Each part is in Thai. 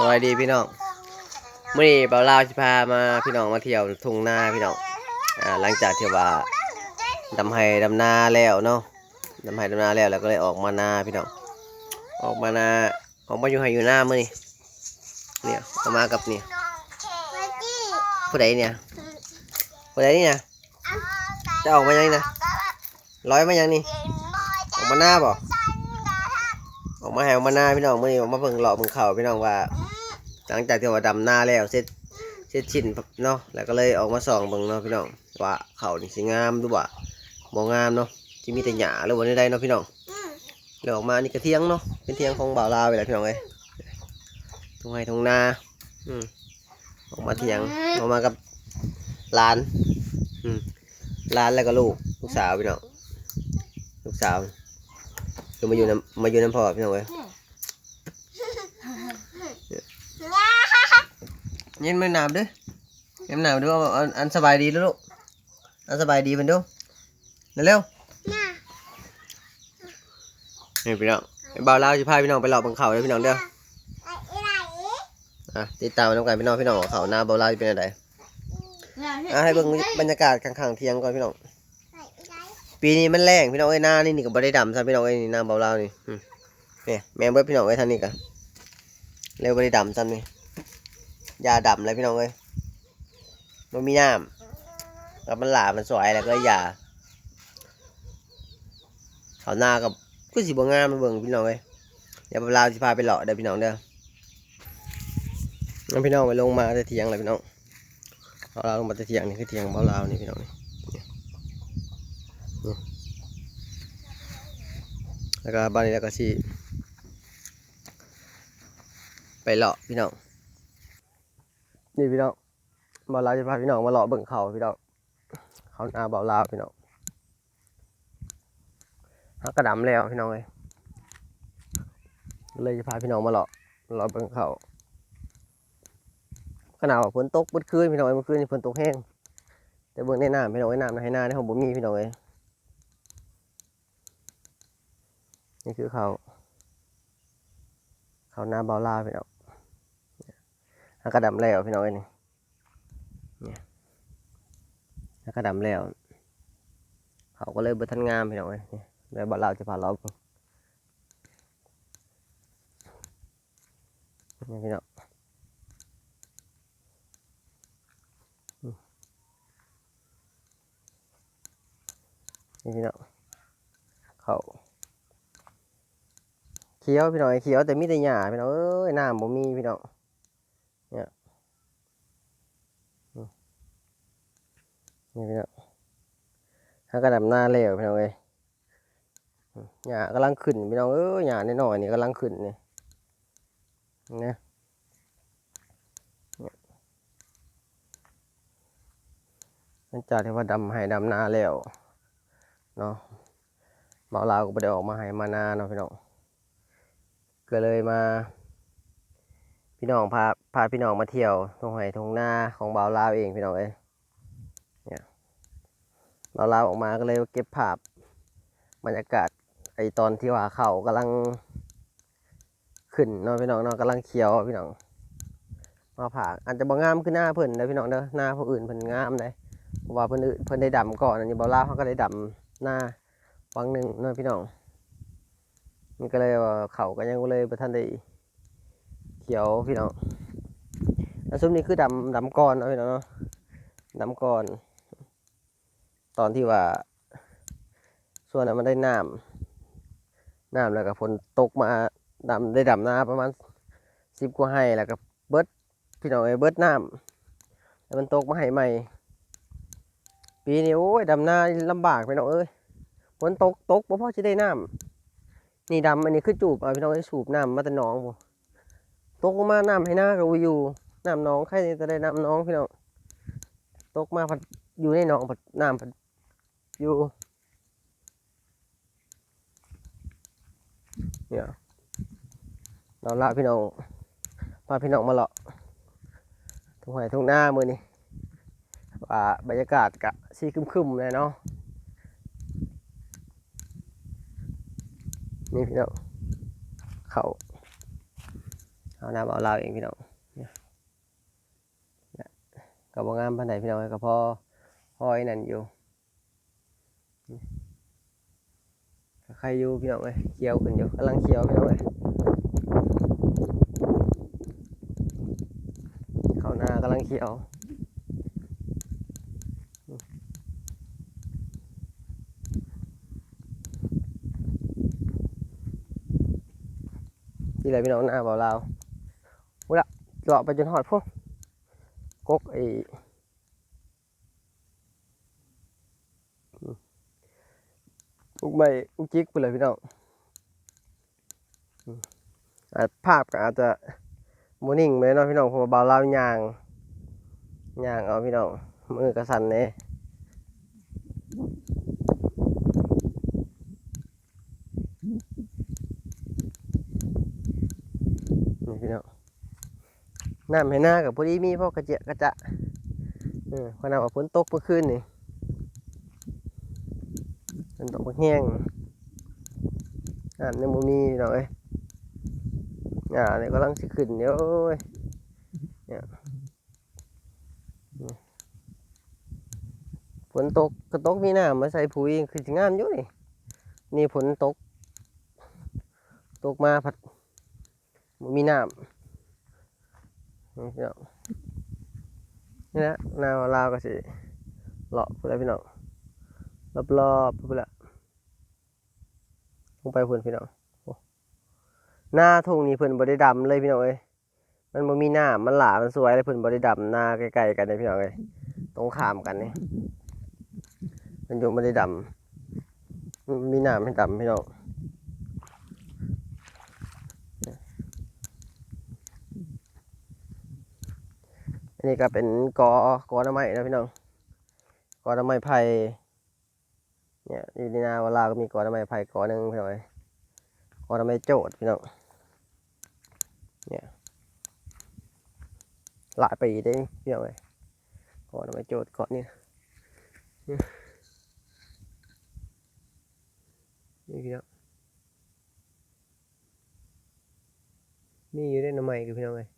สวัสดีพี่น้องเมื่อนี้เบาลาวสิพามาพี่น้องมาเที่ยวทุ่งนาพี่น้องอ่าหลังจากที่ว่าดำไห้ดำนาแล้วเนาะดำไห้ดำนาแล้วแล้วก็เลยออกมานาพี่น้องออกมานาออกมาอยู่ไห้อยู่หน้ามื่อนี้เนี่ยออกมากับเนี่ยผู้ใดเนี่ยผู้ใดนี่เนี่ยจะออกมายังนี่นะร้อยมายังนี่ออกมาหน้าบ่ออกมาให้ออกมาหน้าพี่น้องมื่อนี้ออกมาเพิ่งหล่อเพิ่งเข่าพี่น้องว่า หลังจากที่ว่าดำหน้าแล้วเสร็จเสร็จชิ้นเนาะแล้วก็เลยออกมาส่องเบิ่งเนาะพี่น้องว่าเขานี่สิงามหรือว่าบ่งามเนาะที่มีแต่หญ้าหรือว่าใดๆเนาะพี่น้องแล้วออกมานี่ก็เทียงเนาะเป็นเทียงของบ่าวลาวไปแหละพี่น้องเอ้ยตรงไห้ตรงนาอืมออกมาเทียงออกมากับหลานอืมหลานแล้วก็ลูกลูกสาวพี่น้องลูกสาวคือมาอยู่น้ำมาอยู่น้ำพ่อพี่น้องเอ้ย เย็นไม่หนาวเด้วยเย็นหนาวด้วยอันอันสบายดีแล้วลูกอันสบายดีเป็นดูเร็วๆนี่พี่น้องไอ้บ่าวลาวจะพาพี่น้องไปหลอกบังเขาเลยพี่น้องเด้ออะติดตามน้องกันพี่น้องพี่น้องของเขาหน้าบ่าวลาวจะเป็นอะไรอะให้เบิ่งบรรยากาศข้างๆเที่ยงก่อนพี่น้อง ปีนี้มันแรงพี่น้องเอ้ยหน้านี่นี่ก็บ่ได้ดำซะพี่น้องเอ้ยนี่หน้าบ่าวลาวนี่อืมเนี่ยแม่เบิดพี่น้องเอ้ยท่านนี่ก็เร็วบ่ได้ดำซ้ำนี่ ยาดำเลยพี่น้องเอ้ยมันมีน้ำแล้วมันหลามันสวยแล้วก็ยาเขาหน้ากับก็สิบงามมาเบิ่งพี่น้องเอ้ยเดี๋ยวเราสิพาไปเลาะเด้อพี่น้องเด้อน้องพี่น้องไปลงมาจะเทียงเลยพี่น้องเอาเราลงมาจะเทียงนี่คือเทียงเบาลาวนี่พี่น้องนี่แล้วก็บ้านนี้แล้วก็สิไปเลาะพี่น้อง นี่พี่น้องบ่าวลาวจะพาพี่น้องมาเลาะเบิ่งเขาพี่น้องเขาหน้าบ่าวลาวพี่น้องฮักกระดำแล้วพี่น้องเลยเลยจะพาพี่น้องมาเลาะเลาะเบิ่งเขาขนาดว่าฝนตกเมื่อคืนพี่น้องเอ้ยเมื่อคืนนี่ฝนตกแห้งแต่เบิ่งในน้ำพี่น้องไอน้ำในหน้าในห้องบ่มีพี่น้องเลยนี่คือเขา เขาหน้าบ่าลาพี่น้อง แล้วก็ดำแล้วพี่น้องเอ้ยนี่เนี่ยแล้วก็ดำแล้ว เขาก็เลยเบิดทันงามพี่น้องเอ้ยนี่เลยบ่เราจะพาเราไปนี่พี่น้องนี่พี่น้องเขาเขียวพี่น้องเอ้ยเขียวแต่มีแต่หญ้าพี่น้องเอ้ยน้ำบ่มีพี่น้อง นี่พี่น้องถ้ากระดำหน้าแล้วพี่น้องเอ้ยหญ้ากำลังขึ้นพี่น้องเอ้ยหญ้าน้อยๆนี่กำลังขึ้นนี่นะเนี่ยหลังจากที่ว่าดำให้ดำนาแล้วเนาะเบาลาวก็ไปได้ออกมาให้มานาเนาะพี่น้องก็เลยมา พี่น้องพาพาพี่น้องมาเที่ยวตรงไหตรงนาของเบาลาวเองพี่น้องเอ้ เราลาออกมาก็เลยเก็บภาพบรรยากาศไอตอนที่ว่าเขากำลังขึ้นเนาะพี่น้องเนาะกำลังเขียวพี่น้องมาผ่าอาจจะบ่งามขึ้นหน้าเพิ่นเด้อพี่น้องเด้อหน้าผู้อื่นเพิ่นงามเลยว่าเพิ่นอื่นเพิ่นได้ดำก่อนอันนี้บ่ลาเขาก็ได้ดำหน้าวังหนึ่งเนาะพี่น้องนี่ก็เลยว่าเขาก็ยังบ่เลยบ่ทันได้เขียวพี่น้องแล้วซุมนี้คือดำดำก่อนเนาะพี่น้องเนาะดำก่อน ตอนที่ว่า ส่วนนั้นมันได้น้ำน้ำแล้วก็ฝนตกมาดำได้ดำนาประมาณสิบกว่าให้แล้วก็เบิดพี่น้องเอ้เบิดน้ำแล้วมันตกมาให้ใหม่ ปีนี้โอ้ยดำนาลำบากพี่น้องเอ้ยฝนตกตกบ่พ่อจะได้น้ำนี่ดำอันนี้คือจูบเอาพี่น้องเอ้สูบน้ำมาแต่น้องผมตกมาน้ำให้หน้าก็อยู่น้ำน้องใครจะได้น้ำน้องพี่น้องตกมาพัดอยู่ในหนองพัดน้ำพัด อยู่ เนี่ยเราละพี่น้องพาพี่น้องมาเลาะทุ่งไห่ทุ่งหน้ามือนี่ว่าบรรยากาศกะสีคึมๆเลยเนาะนี่พี่น้องเขาเอาน้ำเอาลาวเองพี่น้องเนี่ยก็บ่งามปานใดพี่น้องเอ้ยก็พอพอไอ้นั่นอยู่นี่ก็ ใครอยู่พี่น้องเอ้ยเขียวขึ้นอยู่กำลังเขียวพี่น้องเอ้ยเข้าหน้ากำลังเขียวที่ไหนพี่น้องหน้าเบาลาววุ้ละเลาะไปจนหอดพวกกกไอ อุกใบอุกจิกไปเลยพี่น้องอาจภาพก็อาจจะโมนิ่งไปเนาะพี่น้องเพราะว่าเบาลายางยางเอาพี่น้องมือกระสันเน่นี่พี่น้องน้ำให้หน้ากับพอดีมีพวกกระเจะกระจะเออขนาดว่าฝนตกเมื่อคืนนี่ ฝนตกมาแห้งอ่านในมูมีพี่น้องเอ้ยอ่าเนี่ยกำลังสิขึ้นเดี๋ยวเนี่ยฝนตกก็ตกมีน้ำมาใส่ปุ๋ยคือสิงามอยู่นี่นี่ฝนตก ตกมาผัดมีน้ำนี่พี่น้องนี่นะนาวลาวก็สิเลาะไปแล้วพี่น้อง รอบๆไปละลงไปเพื่อนพี่น้องโอ้หน้าทุ่งนี่เพิ่อนบ่ได้ดำเลยพี่น้องเอ้ยมันบ่มีหน้ำมันหลามันสวยเลยเพิ่อนบ่ได้ดำหน้าใกล้ๆกันเลยพี่น้องเอ้ยตรงขามกันนี่มันอยู่บ่ได้ดำมันมีน้ำให้ดำพี่น้องอันนี้ก็เป็นกอกอน้ำไม้นะพี่น้องกอน้ำไม้ไผ่ เนี่ยอยู่ในนาเวลาวก็มีกอหน้ำไมไผ่กอหนึ่งพี่น้องเอ้ยกอหน้ำไมโจดพี่น้องเนี่ยหลายปีได้พี่น้องเอ้ยกอหน้ำไมโจดกอนี่นี่พี่น้องมีอยู่ในหน้ำไมกับพี่น้องเอ้ย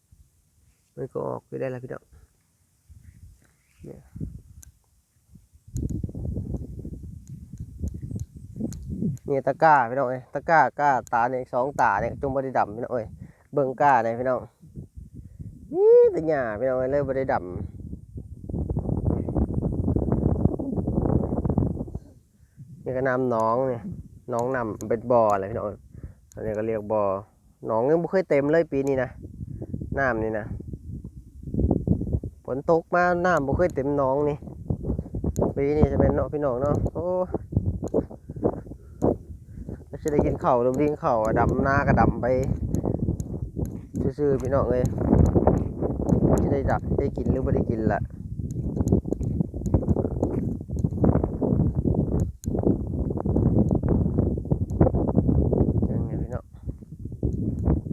มันก็ออกไปได้แล้วพี่น้องนี่ย ตะก้าพี่น้องเอ้ยตะก้าก้าตาเนี่ยสองตาเนี่ยจมบริดำพี่น้องเอ้ยเบิ่งก้าเนี่ยพี่น้องนี่ตะหญ้าพี่น้องเอ้ยเลยบริดำนี่ก็น้ำน้องเนี่ยน้องน้ำเป็นบ่ออะไรพี่น้องอันนี้ก็เรียกบ่อหนองยังไม่เคยเต็มเลยปีนี้นะน้ำนี่นะฝนตกมาน้ำไม่เคยเต็มน้องนี่ปีนี้จะเป็นเนาะพี่น้องเนาะโอ้ จะได้กินข้าวลมดิ้งข้าวดำหน้าก็ดำไปซื่อๆพี่น้องเลยจะได้ดับได้กินหรือไม่ได้กินละยังไงพี่น้อง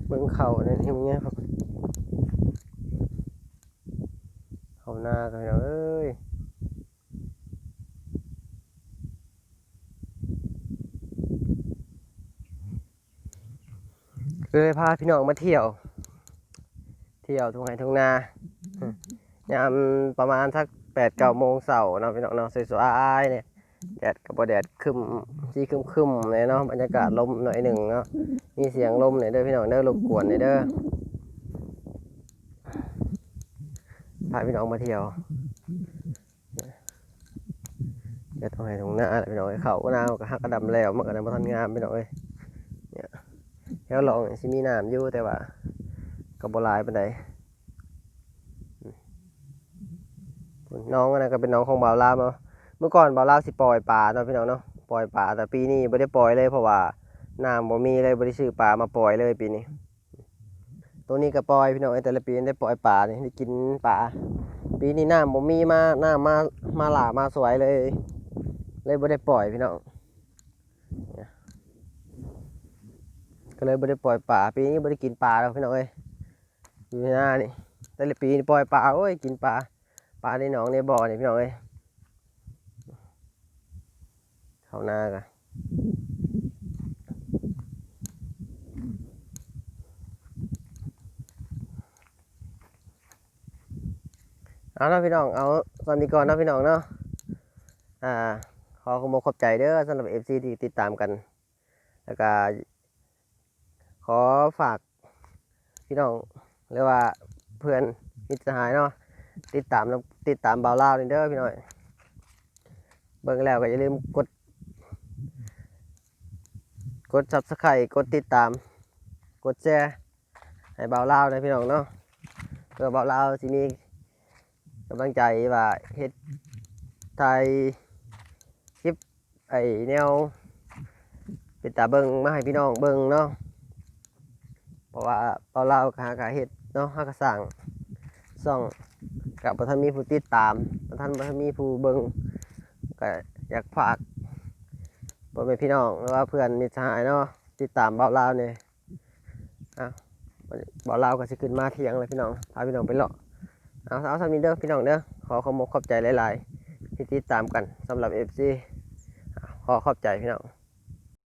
เบิ่งเข่าเนี่ยที่มึงเนี่ยครับเข่าหน้ากันพี่น้องเอ้ย เคยพาพี่น้องมาเที่ยว เที่ยวทุ่งไห่ทุ่งนายามประมาณสักแปดเก้าโมงเสาร์เนาะพี่น้องเนาะสวยๆเนี่ยแดดกับบ่แดดคึมสีครึมคึมๆเลยเนาะบรรยากาศลมหน่อยหนึ่งเนาะมีเสียงลมเนี่ยเด้อพี่น้องเด้อรบกวนเนี่ยเด้อพาพี่น้องมาเที่ยวเดี๋ยวทุ่งไห่ทุ่งนาพี่น้องเอ้เขาก็นาก็หักกระดำแล้วมันก็ได้มาทันงามพี่น้องเอ้ แถวหลองสิมีน้ำอยู่แต่ว่าก็บ่หลายปานใดน้องนนั้นก็เป็นน้องของบ่าวลาวเนาะเมื่อก่อนบ่าวลาวสิปล่อยปลาเนาะพี่น้องเนาะปล่อยปลาแต่ปีนี้บ่ได้ปล่อยเลยเพราะว่าน้ำบ่มีเลยบ่ได้ซื้อปลามาปล่อยเลยปีนี้ ตัวนี้ก็ปล่อยพี่น้องแต่ละปีได้ปล่อยปลานี่ได้กินปลาปีนี้น้ำบ่มีมาน้ำมามาหลามาสวยเลย เลยบ่ได้ปล่อยพี่น้อง ก็เลยบ่ได้ปล่อยปลาปีนี้บ่ได้กินปลาแล้วพี่น้องเอ้ยอยู่หน้านี่แต่ละปีปล่อยปลาโอ้ยกินปลาปลาในหนองในบ่อนี่พี่น้องเอ้ยเข้าหน้ากันเอาเนาะพี่น้องเอาตอนนี้ก่อนเนาะพี่น้องเนาะอ่าขอขอบคุณขอบใจเด้อสำหรับเอฟซีที่ติดตามกัน แล้วก็ ขอฝากพี่น้องหรือว่าเพื่อนมิตรสหายเนาะติดตามติดตามเบาเล่านี่เด้อพี่น้อยเบิ่งแล้วก็อย่าลืมกด กด subscribe กดติดตาม กดแชร์ให้เบาเล่านะพี่น้องเนาะเพื่อเบาเล่าวสิมีกำลังใจว่าเฮ็ดไทยคลิปไอแนวเป็นตาเบิงมาให้พี่น้องเบิงเนาะ ราะว่าเบาเล่าวก็หากาเฮ็ดเนาะหากาสั่งซ่องกับประทันมีผู้ติดตามประทันประทันมีผู้เบิงก็อยากฝากพ่อแม่พี่น้องหรือว่าเพื่อนมิตรสหายเนาะติดตามเบาเล่าเนี่ยอะเบาเล่าก็สิขึ้นมาเที่ยงเลยพี่น้องพาพี่น้องไปเลาะเอาเอาสามีเด้อพี่น้องเด้อขอขอบคุณขอบใจหลาย ๆ ที่ติดตามกันสำหรับ FC อะขอขอบใจพี่น้อง